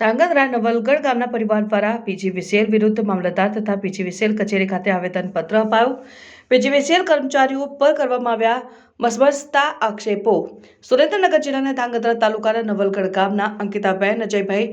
ધાંગધ્રા નવલગઢ ગામના પરિવાર દ્વારા પીજીવીસીએલ વિરુદ્ધ મામલતદાર તથા પીજીવીસીએલ કચેરી ખાતે આવેદનપત્ર અપાયું. પીજીવીસીએલ કર્મચારીઓ પર કરવામાં આવ્યા મસમસતા આક્ષેપો. સુરેન્દ્રનગર જિલ્લાના ધાંગધ્રા તાલુકાના નવલગઢ ગામના અંકિતાબેન અજયભાઈ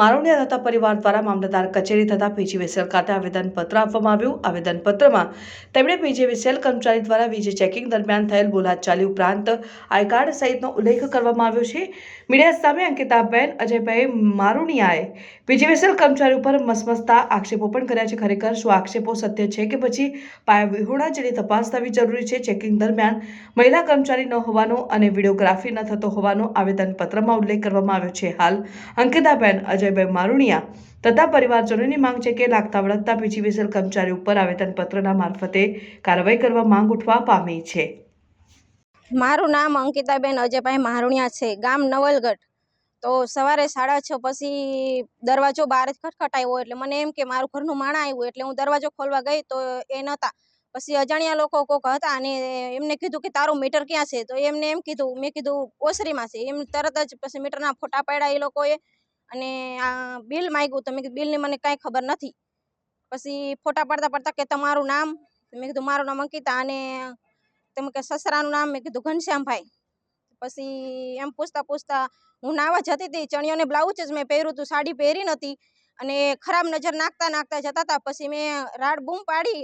મારોડિયા તથા પરિવાર દ્વારા મામલતદાર કચેરી તથા પીજીવીસીએલ ખાતે આવેદનપત્ર આપવામાં આવ્યું. આવેદનપત્રમાં તેમણે પીજીવીસીએલ કર્મચારી દ્વારા વીજ ચેકિંગ દરમિયાન થયેલ બોલાચાલી ઉપરાંત આઈ કાર્ડ સહિતનો ઉલ્લેખ કરવામાં આવ્યો છે. મીડિયા સામે અંકિતાબેન અજયભાઈ મારુણિયાએ પીજીવીસીએલ કર્મચારી ઉપર મસમસતા આક્ષેપો પણ કર્યા છે. ખરેખર શું આક્ષેપો સત્ય છે કે પછી પાયા વિહોણા જેની તપાસ થવી જરૂરી છે? ચેકિંગ દરમિયાન મહિલા કર્મચારી ન હોવાનો અને વિડીયોગ્રાફી ન થતો હોવાનો આવેદનપત્રમાં ઉલ્લેખ કરવામાં આવ્યો છે. હાલ, અંકિતાબેન અજયભાઈ મારુણિયા તથા પરિવારજનોની માંગ છે કે લાગતા વળગતા પીજીવીસેલ કર્મચારી ઉપર આવેદનપત્રના મારફતે કાર્યવાહી કરવા માંગ ઉઠવા પામી છે. મારું નામ અંકિતાબેન અજયભાઈ મારુણિયા છે. ગામ નવલગઢ. તો સવારે સાડા છ પછી દરવાજો બહાર જ ખટખટાવ્યો એટલે મને એમ કે મારું ઘરનું માણા આવ્યું. એટલે હું દરવાજો ખોલવા ગઈ તો એ નહોતા. પછી અજાણ્યા લોકો કોક હતા અને એમને કીધું કે તારું મીટર ક્યાં છે? તો એમને એમ કીધું, મેં કીધું, ઓસરીમાં છે. એમ તરત જ પછી મીટરના ફોટા પાડ્યા એ લોકોએ અને આ બિલ માગ્યું. તો મેં કીધું, બિલની મને કાંઈ ખબર નથી. પછી ફોટા પાડતા પાડતા કે તમારું નામ? મેં કીધું, મારું નામ અંકિતા. અને તમે કે સસરાનું નામ મેં કીધું, ઘનશ્યામભાઈ. પછી એમ પૂછતા પૂછતા હું નાવા જતી હતી, ચણિયોને બ્લાઉઝ જ મેં પહેર્યું હતું, સાડી પહેરી નહોતી. અને ખરાબ નજર નાખતા નાખતા જતા હતા પછી મેં રાડ બૂમ પાડી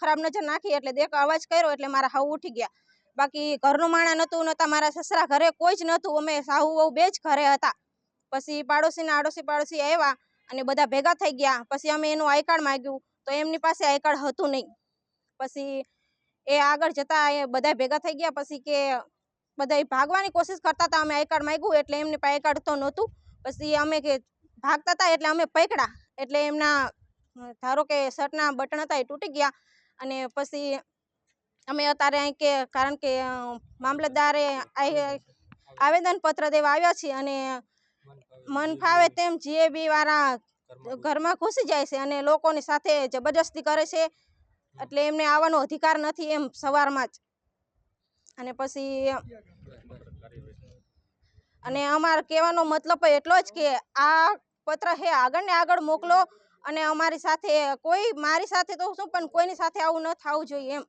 ખરાબ નજર નાખી એટલે દેખ અવાજ કર્યો એટલે મારા હાવ ઉઠી ગયા. બાકી ઘરનું માણા નહોતું નહોતા મારા સસરા ઘરે કોઈ જ નહોતું અમે સાહુ વહુ બે જ ઘરે હતા. પછી પાડોશીના આડોશી પાડોશી આવ્યા અને બધા ભેગા થઈ ગયા. પછી અમે એનું આઈ કાર્ડ માંગ્યું. તો એમની પાસે આઈ કાર્ડ હતું નહીં. પછી એ આગળ જતા એ બધા ભેગા થઈ ગયા. પછી કે બધા ભાગવાની કોશિશ કરતા હતા અમે આઈ કાર્ડ માંગ્યું એટલે એમની પાસે આઈ કાર્ડ તો નહોતું. પછી અમે કે ભાગતા હતા એટલે અમે પકડ્યા એટલે એમના ધારો કે શર્ટના બટન હતા એ તૂટી ગયા અને પછી અમે અત્યારે અહીં કે, કારણ કે મામલતદારે આવેદનપત્ર દેવા આવ્યા છીએ અને મન ફાવે તેમ જીએબી વાળા ઘરમાં ઘૂસી જાય છે અને લોકોની સાથે જબરજસ્તી કરે છે. એટલે એમને આવવાનો અધિકાર નથી એમ સવારમાં જ. અને પછી અને અમારો કહેવાનો મતલબ એટલો જ કે આ પત્ર હે આગળ ને આગળ મોકલો અને અમારી સાથે, કોઈ મારી સાથે તો શું, પણ કોઈની સાથે આવું ન થવું જોઈએ એમ.